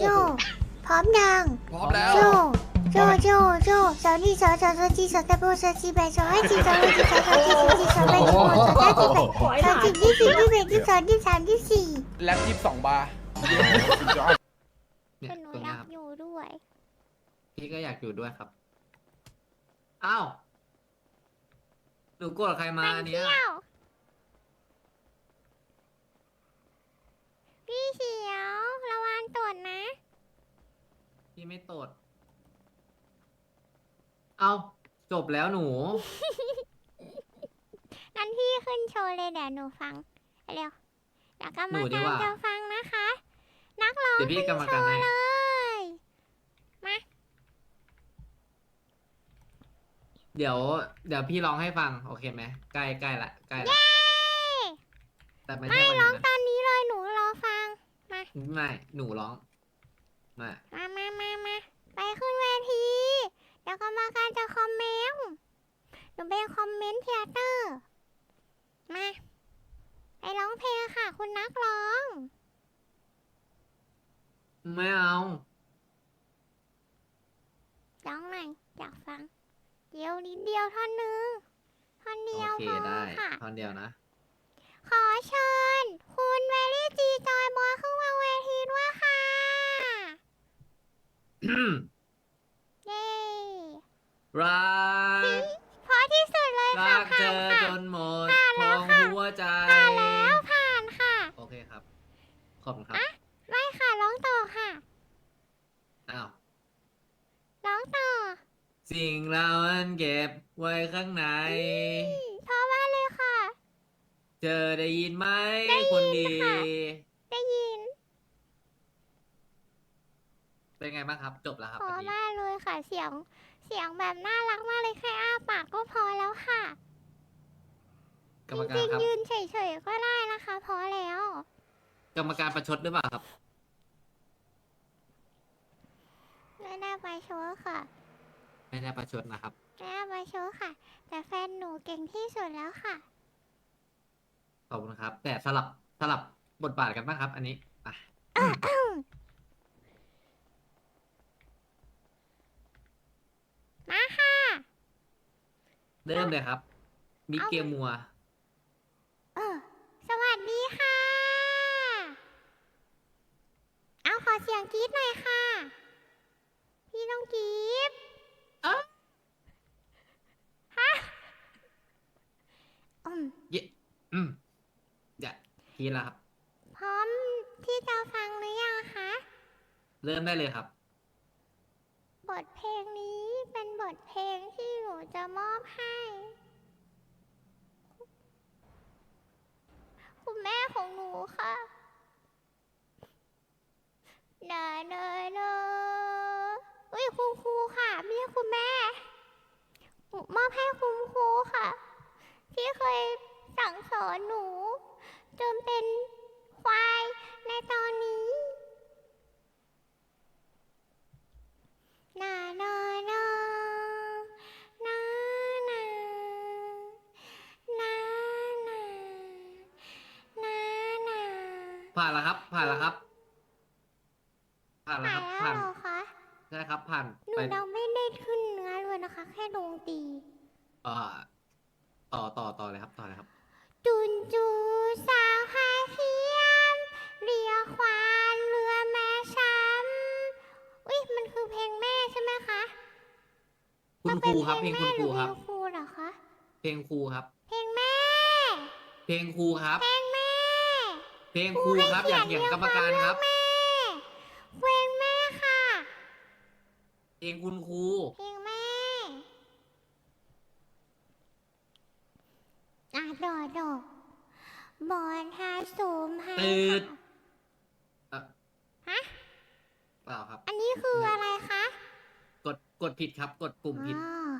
โจ พร้อมยัง พร้อมแล้ว โจ โจ โจ โจสาวนี่สาวสาวสาวจีสาวตะโบสาวจีแบสาวให้จีสาวให้จีสาวสาวจีสาวจีสาวแบสาวสาวจีแบสาวจีที่สี่ที่แบที่สองที่สามที่สี่แล็บยี่สิบสองบาร์เนี่ยแต่หนูตรงอเนี้ยายกครับอยู่ด้วย พี่ก็อยากอยู่ด้วยครับอ้าวหนูโกรธใครมามันเนี่ยเที่ยว พี่เขียว ระวังตดนะ พี่ไม่ตด เอาจบแล้วหนูงั้นพี่ขึ้นโชว์เลยเดี๋ยวหนูฟัง เร็วเดี๋ยวกรรมหนูดีการกว่า จะฟังนะคะ นักร้องเดี๋ยวพี่ขึ้นกรรมโชการว์ให้เลยมาเดี๋ยว เดี๋ยวพี่ร้องให้ฟัง โอเคไหมใกล้ใกล้ละใกล้ละเย้แต่ไม่ไม่ใช่วันร้อนี้งนะ ตอนนี้เลยหนูรอฟัง มา ไม่หนูร้องมามามามามาไปขึ้นเวทีเดี๋ยวกรรมการจะคอมเมนต์หนูเป็นคอมเมนต์เทเตอร์มาไปร้องเพลงค่ะ คุณนักร้อง ไม่เอาร้องหน่อยอยากฟัง เดียวนิดเดียวท่อนหนึงท่อนเดียวโอเคพอได้ค่ะ ท่อนเดียวนะ ขอเชิญ คุณเวลี่จีจอยบอยขึ้นมาเวทีด้วยค่ะ เย้รักเพราะที่สุดเลยรัค่ะกเธผ่านอค่ะจนหมดผ่านทแล้วองค่ะ หัวใจ ผ่านแล้วผ่านค่ะ โอเคครับ ขอบคุณครับ ไม่ค่ะร้องต่อค่ะอ้าว ร้องต่อสิ่งเราอันเก็บไว้ข้างใน อืมเพราะว่าเลยค่ะเธอได้ยินไหมได้ยินคนดี ค่ะ ได้ยิน เป็นไงบ้างครับ จบแล้วครับเพเมื่ราะอกี้ มากเลยค่ะ เสียง เสียงแบบน่ารักมากเลยแค่อ้าปากก็พอแล้วค่ะ กรรมจการริงครับ ๆยืนเฉยๆก็ได้นะคะ พอแล้ว กรรมการประชดหรือเปล่าครับ ไม่ได้ไปโชว์ค่ะ ไม่ได้ประชดนะครับ ไม่ได้ไปโชว์ค่ะ แต่แฟนหนูเก่งที่สุดแล้วค่ะ ขอบคุณครับ แต่สลับสลับบทบาทกันบ้างครับ อันนี้อะมาค่ะ เริ่มเลยครับ มิเกลมัว เออ สวัสดีค่ะ เอาขอเสียงกรี๊ดหน่อยค่ะ พี่ต้องกรี๊ดเอ้า ฮะอืมเยอืมอย่าทีละครับ พร้อมที่จะฟังหรือยังคะ เริ่มได้เลยครับ บทเพลงนี้เป็นบทเพลงที่หนู จะมอบให้ คุณแม่ของหนูค่ะเนอเนอเนออุ้ยคุณ ผ่านแล้วครับ ผ่านแล้วครับ ผ่านแล้วหาครับยแล้ผ่าวนเหรอคะใช่ครับ ผ่านหนูไปเราไม่ได้ขึ้นเนื้อเลยนะคะ แค่ดนตรีเอ่อต่อต่อต่อเลยครับ ต่อเลยครับ จุนจูสาวคาเทียมเรียกควานเรือแม่ช้ำอุ้ยมันคือเพลงแม่ใช่ไหมคะคุณครูครับ เพลงคุณครูครับเพลงครูเหรอคะ เพลงครูครับ เพลงแม่ เพลงครูครับเพลงแม่ เพลงครูครับอย่าเถียงกรรมการครับ แม่เพลงแม่ค่ะเพลงคุณครู เพลงแม่อะดอดอบอนฮาสูมฮาตืด ค่ะเอ่อฮะ เปล่าครับ อันนี้คืออะไรคะ กดกดผิดครับ กดปุ่มผิด อ๋อ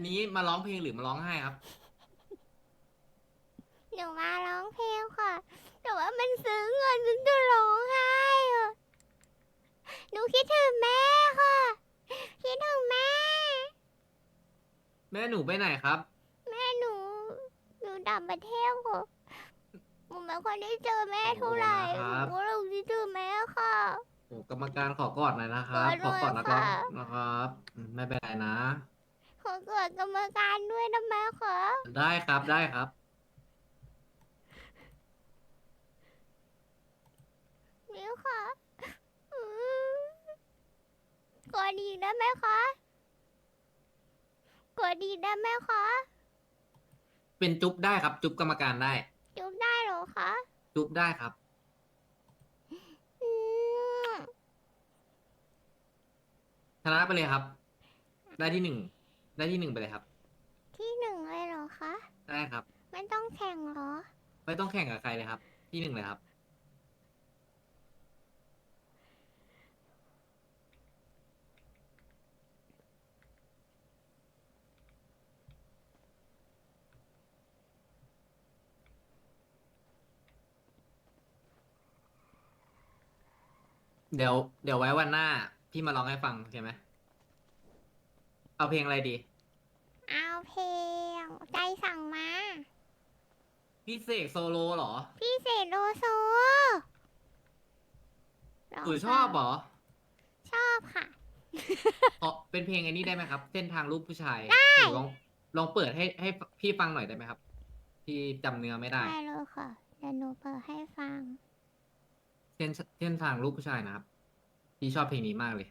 อันนี้มาร้องเพลงหรือมาร้องไห้ครับ หนูมาร้องเพลงค่ะ แต่ว่ามันซื้อเงินจนจะร้องไห้อะหนูคิดถึงแม่ค่ะ คิดถึงแม่ แม่หนูไปไหนครับ แม่หนู หนูต่างประเทศค่ะหนูไม่ค่อยได้เจอแม่เท่าไหร่โอ้นะครับหนูเราคิดถึงแม่ค่ะ โอ้กรรมการขอกอดหน่อยนะครับ ขอด้วยขอกอดนะครับค่ะนะครับอืมไม่เป็นไรนะ ขอเกิดกรรมการด้วยนะแม่ค่ะได้ครับได้ครับนี่ค่ะอืมกดอีกได้ไหมคะกดอีกได้ไหมคะเป็นจุ๊บได้ครับ จุ๊บกรรมการได้ จุบได้เหรอคะ จุ๊บได้ครับ อืมชนะไปเลยครับ ได้ที่หนึ่ง ได้ที่หนึ่งไปเลยครับ ที่หนึ่งเลยเหรอคะ ได้ครับ ไม่ต้องแข่งเหรอ ไม่ต้องแข่งกับใครเลยครับ ที่หนึ่งเลยครับ เดี๋ยว เดี๋ยวไว้วันหน้า พี่มาร้องให้ฟังโอเคไหม เอาเพลงอะไรดี เอาเพลง ใจสั่งมา พี่เสกโซโลเหรอพี่เศษโลโซร้งหรือชอบเหรอชอบค่ะ ขอเป็นเพลงอันนี้ได้ไหมครับ เส้นทางรูปผู้ชายหนูลองลองเปิดให้ให้พี่ฟังหน่อยได้ไหมครับ พี่จำเนื้อไม่ได้ ได้เลยค่ะเดี๋ยวหนูเปิดให้ฟัง เส้นเส้นทางรูปผู้ชายนะครับ พี่ชอบเพลงนี้มากเลย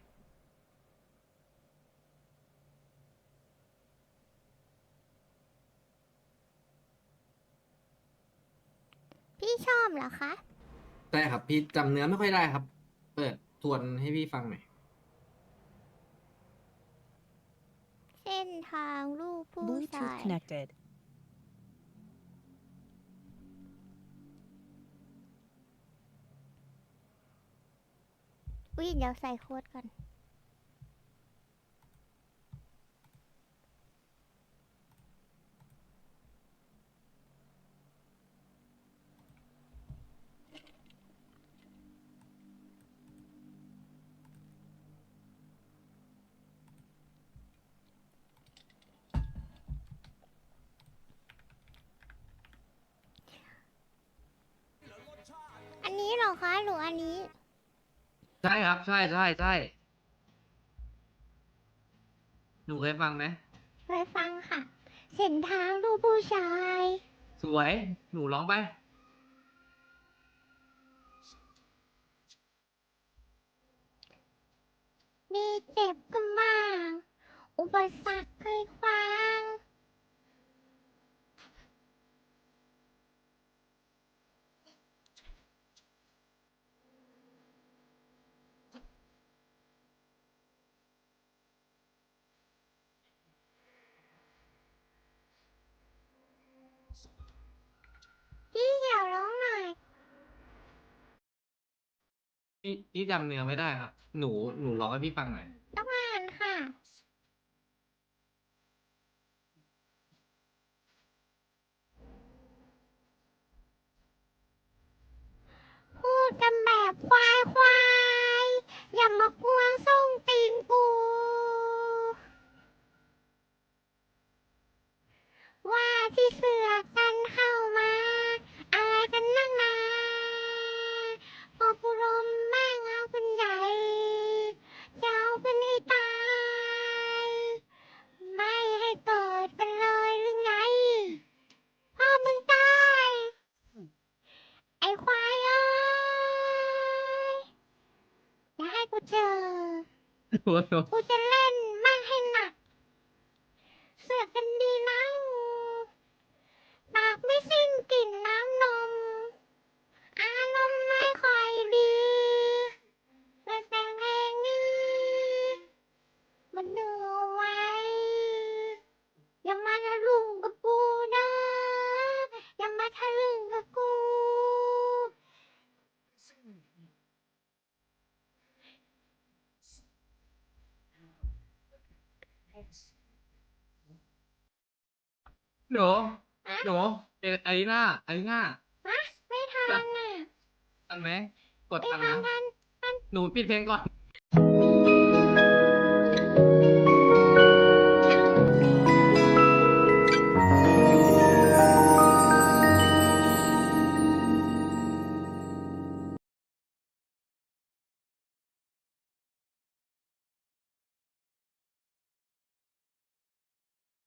ชอบเหรอคะใช่ครับ พี่จำเนื้อไม่ค่อยได้ครับ เปิดทวนให้พี่ฟังหน่อยเส้นทางลูกผู้ Bluetooth ชาย connected. อุ้ยเดี๋ยวใส่โค้ดก่อน อันนี้เหรอคะหรืออันนี้ ใช่ครับ ใช่ใช่ใช่หนูเคยฟังไหมไปฟังค่ะ เส้นทางลูกผู้ชาย สวย หนูร้องไป มีเจ็บกันบ้างอุปสรรคเคยขวาง พี่เดี๋ยวร้องหน่อย พี่พี่จำเนื้อไม่ได้ครับ หนูหนูร้องให้พี่ฟังหน่อย กูจ หนูหนูเออารีนาอารีนาไม่ทันอะทันไหมกดไม่ทันทันนะทัน หนูปิดเพลงก่อน